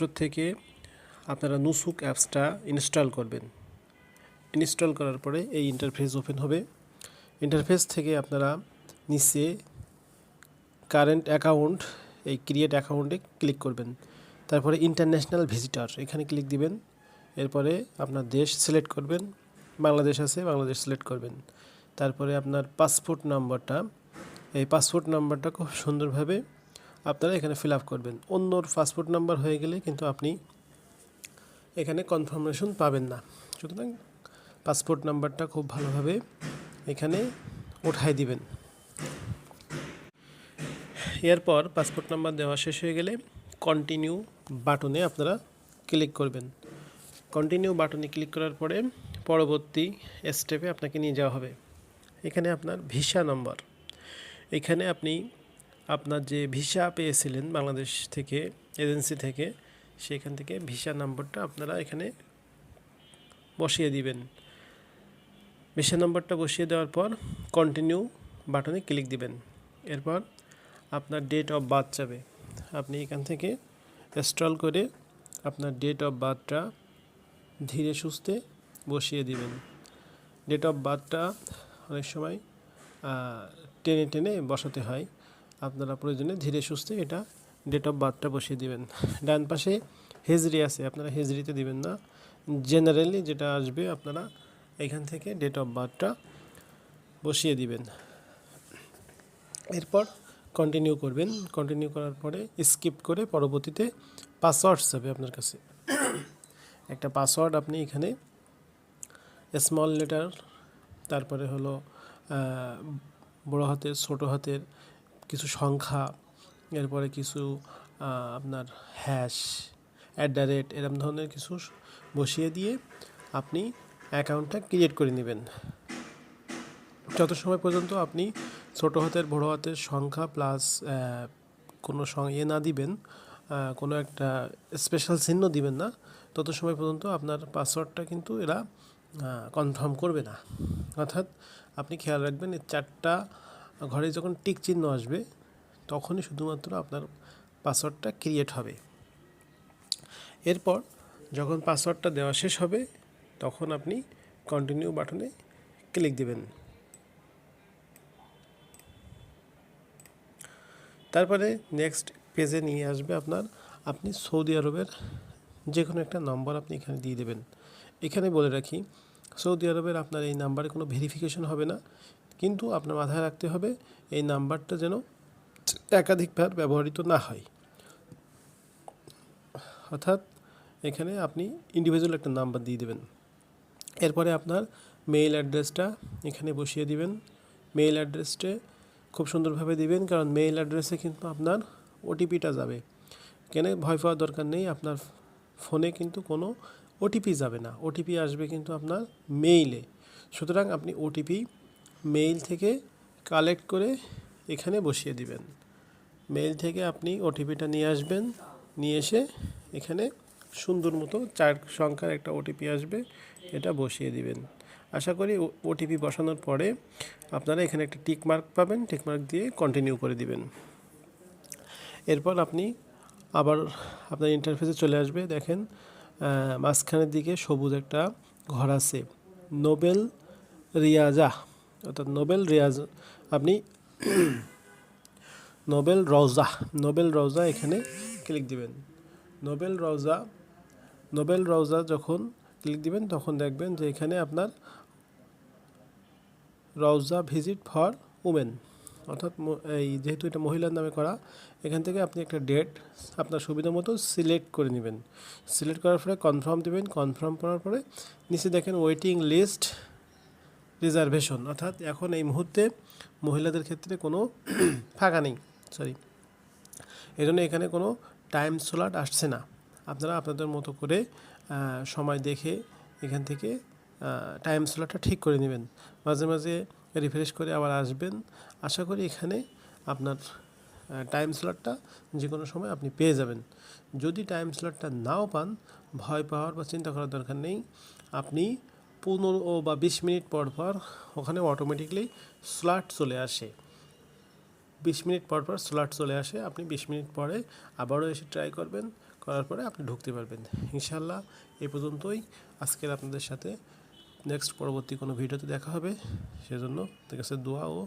Store থেকে আপনারা Nusuk অ্যাপসটা ইনস্টল করবেন। ইনস্টল করার পরে এই ইন্টারফেস ওপেন হবে। ইন্টারফেস থেকে আপনারা নিচে কারেন্ট অ্যাকাউন্ট এই ক্রিয়েট অ্যাকাউন্টে ক্লিক করবেন। তারপরে ইন্টারন্যাশনাল ভিজিটর এখানে ক্লিক দিবেন। এরপরে আপনার দেশ সিলেক্ট করবেন। বাংলাদেশ আছে, বাংলাদেশ সিলেক্ট করবেন। তারপরে আপনার পাসপোর্ট নাম্বারটা এই পাসপোর্ট নাম্বারটা খুব সুন্দরভাবে আপনারা এখানে ফিল আপ করবেন। অন্যর পাসপোর্ট নাম্বার হয়ে গেলে কিন্তু আপনি এখানে কনফার্মেশন পাবেন না। সুতরাং পাসপোর্ট নাম্বারটা খুব ভালোভাবে এখানে উঠাই দিবেন। এরপর পাসপোর্ট নাম্বার দেওয়া শেষ হয়ে গেলে কন্টিনিউ বাটনে আপনারা ক্লিক করবেন। কন্টিনিউ বাটনে ক্লিক করার পরে পরবর্তী স্টেপে আপনাকে নিয়ে যাওয়া হবে। এখানে আপনার ভিসা নম্বর এখানে আপনি আপনার যে ভিসা পেয়েছিলেন বাংলাদেশ থেকে, এজেন্সি থেকে, সেখান থেকে ভিসা নম্বরটা আপনারা এখানে বসিয়ে দিবেন। ভিসা নম্বরটা বসিয়ে দেওয়ার পর কন্টিনিউ বাটনে ক্লিক দিবেন। এরপর আপনার ডেট অফ বার্থ যাবে। আপনি এখান থেকে স্টল করে আপনার ডেট অফ বার্থটা ধীরে সুস্থে বসিয়ে দিবেন। ডেট অফ বার্থটা অনেক সময় টেনে টেনে বসাতে হয়। আপনারা প্রয়োজনে ধীরে সুস্থে এটা ডেট অফ বার্থটা বসিয়ে দিবেন। ডান পাশে হেজরি আছে, আপনারা হেজরিতে দিবেন না। জেনারেলি যেটা আসবে, আপনারা এখান থেকে ডেট অফ বার্থটা বসিয়ে দিবেন। এরপর কন্টিনিউ করবেন। কন্টিনিউ করার পরে স্কিপ করে পরবর্তীতে পাসওয়ার্ড যাবে আপনার কাছে। একটা পাসওয়ার্ড আপনি এখানে স্মল লেটার তারপরে হলো বড় হাতের, ছোটো হাতের কিছু সংখ্যা, এরপরে কিছু আপনার হ্যাশ অ্যাট দ্য রেট এরম ধরনের কিছু বসিয়ে দিয়ে আপনি অ্যাকাউন্টটা ক্রিয়েট করে নেবেন। যত সময় পর্যন্ত আপনি ছোট হাতের, বড় হাতের সংখ্যা প্লাস কোনো সং- ইয়ে না দিবেন কোনো একটা স্পেশাল চিহ্ন দিবেন না, তত সময় পর্যন্ত আপনার পাসওয়ার্ডটা কিন্তু এরা কনফার্ম করবে না। অর্থাৎ আপনি খেয়াল রাখবেন, এই চারটা ঘরে যখন টিক চিহ্ন আসবে, তখনই শুধুমাত্র আপনার পাসওয়ার্ডটা ক্রিয়েট হবে। এরপর যখন পাসওয়ার্ডটা দেওয়া শেষ হবে, তখন আপনি কন্টিনিউ বাটনে ক্লিক দিবেন। তারপরে নেক্সট পেজে নিয়ে আসবে আপনার, আপনি সৌদি আরবের যে কোনো একটা নম্বর আপনি এখানে দিয়ে দেবেন। এখানে বলে রাখি, সৌদি আরবের আপনার এই নাম্বারে কোনো ভেরিফিকেশন হবে না। কিন্তু আপনার মাথায় রাখতে হবে এই নাম্বারটা যেন একাধিকবার ব্যবহৃত না হয়। অর্থাৎ এখানে আপনি ইন্ডিভিজুয়াল একটা নাম্বার দিয়ে দেবেন। এরপরে আপনার মেইল অ্যাড্রেসটা এখানে বসিয়ে দিবেন। মেইল অ্যাড্রেসটা খুব সুন্দরভাবে দিবেন, কারণ মেইল অ্যাড্রেসে কিন্তু আপনার ওটিপিটা যাবে। কেন? ভয় পাওয়ার দরকার নেই, আপনার ফোনে কিন্তু কোনো ওটিপি যাবে না। ওটিপি আসবে কিন্তু আপনার মেইলে সুতরাং আপনি ওটিপি মেইল থেকে কালেক্ট করে এখানে বসিয়ে দিবেন। মেইল থেকে আপনি ওটিপিটা নিয়ে আসবেন। নিয়ে এসে এখানে সুন্দর মতো চার সংখ্যার একটা ওটিপি আসবে, এটা বসিয়ে দিবেন। আশা করি ওটিপি বসানোর পরে আপনারা এখানে একটা টিক মার্ক পাবেন। টিক মার্ক দিয়ে কন্টিনিউ করে দিবেন। এরপর আপনি আবার আপনার ইন্টারফেসে চলে আসবে। দেখেন মাঝখানের দিকে সবুজ একটা ঘর আছে। নোবেল রিয়াজা। অর্থাৎ নোবেল রিয়াজ, আপনি নোবেল রওজা নোবেল রওজা এখানে ক্লিক দিবেন। নোবেল রওজা নোবেল রওজা যখন ক্লিক দিবেন, তখন দেখবেন যে এখানে আপনার রওজা ভিজিট ফর উমেন অর্থাৎ এই যেহেতু এটা মহিলার নামে করা, এখান থেকে আপনি একটা ডেট আপনার সুবিধা মতো সিলেক্ট করে নেবেন। সিলেক্ট করার পরে কনফার্ম দেবেন কনফার্ম করার পরে নিচে দেখেন ওয়েটিং লিস্ট রিজার্ভেশন অর্থাৎ এখন এই মুহূর্তে মহিলাদের ক্ষেত্রে কোনো ফাঁকা নেই সরি এই জন্য এখানে কোনো টাইম স্লট আসছে না। আপনারা আপনাদের মতো করে সময় দেখে এখান থেকে টাইম স্লটটা ঠিক করে নেবেন। মাঝে মাঝে রিফ্রেশ করে আবার আসবেন। আশা করি এখানে আপনার টাইম স্লটটা যে কোনো সময় আপনি পেয়ে যাবেন। যদি টাইম স্লটটা নাও পান, ভয় পাওয়ার বা চিন্তা করার দরকার নেই। আপনি পনেরো বা বিশ মিনিট পর পর ওখানে অটোমেটিকলি স্লট চলে আসে। বিশ মিনিট পর পর স্লট চলে আসে, আপনি বিশ মিনিট পরে আবারও এসে ট্রাই করবেন, করার পরে আপনি ঢুকতে পারবেন। ইনশাল্লাহ এ পর্যন্তই। আজকের আপনাদের সাথে নেক্সট পরবর্তী কোনো ভিডিওতে দেখা হবে। সেজন্য আপনার কাছে দোয়া ও